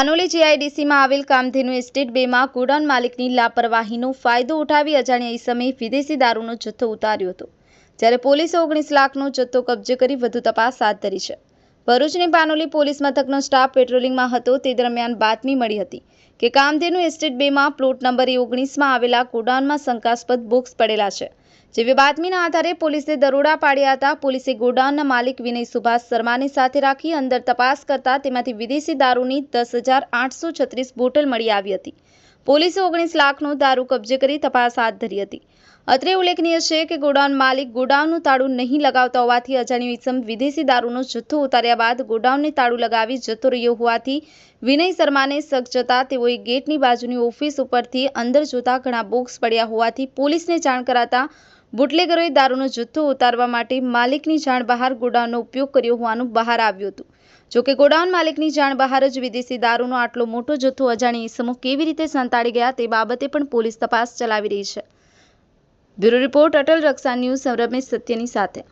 બાનોલી જીઆઈડીસીમાં આવેલ કામધેનુ એસ્ટેટ બેમાં ગોડાઉન માલિકની લાપરવાહીનો ફાયદો ઉઠાવી અજાણ્યા સમયે વિદેશી દારૂનો જથ્થો ઉતાર્યો હતો. જ્યારે પોલીસે ઓગણીસ લાખનો જથ્થો કબજે કરી વધુ તપાસ હાથ ધરી છે. ભરૂચની પાનોલી પોલીસ મથકનો સ્ટાફ પેટ્રોલિંગમાં હતો. તે દરમિયાન બાતમી મળી હતી કે કામધેનુ એસ્ટેટ બેમાં પ્લોટ નંબર ઓગણીસમાં આવેલા ગોડાઉનમાં શંકાસ્પદ બોક્સ પડેલા છે, જેવી બાતમીના આધારે પોલીસે દરોડા પાડ્યા હતા. પોલીસે ગોડાઉનના માલિક વિનય સુભાષ શર્માને સાથે રાખી અંદર તપાસ કરતા તેમાંથી વિદેશી દારૂની દસ હજાર આઠસો છત્રીસ બોટલ મળી આવી હતી. પોલીસે ઓગણીસ લાખનો દારૂ કબજે કરી તપાસ હાથ ધરી હતી. અત્રે ઉલ્લેખનીય છે કે ગોડાઉન માલિક ગોડાઉનનું તાળું નહીં લગાવતા હોવાથી અજાણ્યું ઈસમ વિદેશી દારૂનો જથ્થો ઉતાર્યા બાદ ગોડાઉનને તાળું લગાવી જતો રહ્યો હોવાથી વિનય શર્માને શક જતા તેઓએ ગેટની બાજુની ઓફિસ ઉપરથી અંદર જોતા ઘણા બોક્સ પડ્યા હોવાથી પોલીસને જાણ કરાતા બુટલેગરોએ દારૂનો જથ્થો ઉતારવા માટે માલિકની જાણ બહાર ગોડાઉનનો ઉપયોગ કર્યો હોવાનું બહાર આવ્યું હતું. જોકે ગોડાઉન માલિકની જાણ બહાર જ વિદેશી દારૂનો આટલો મોટો જથ્થો અજાણી ઇસમો કેવી રીતે સંતાડી ગયા તે બાબતે પણ પોલીસ તપાસ ચલાવી રહી છે. Bureau report Atal Raksha news Ramesh સત્યની સાથે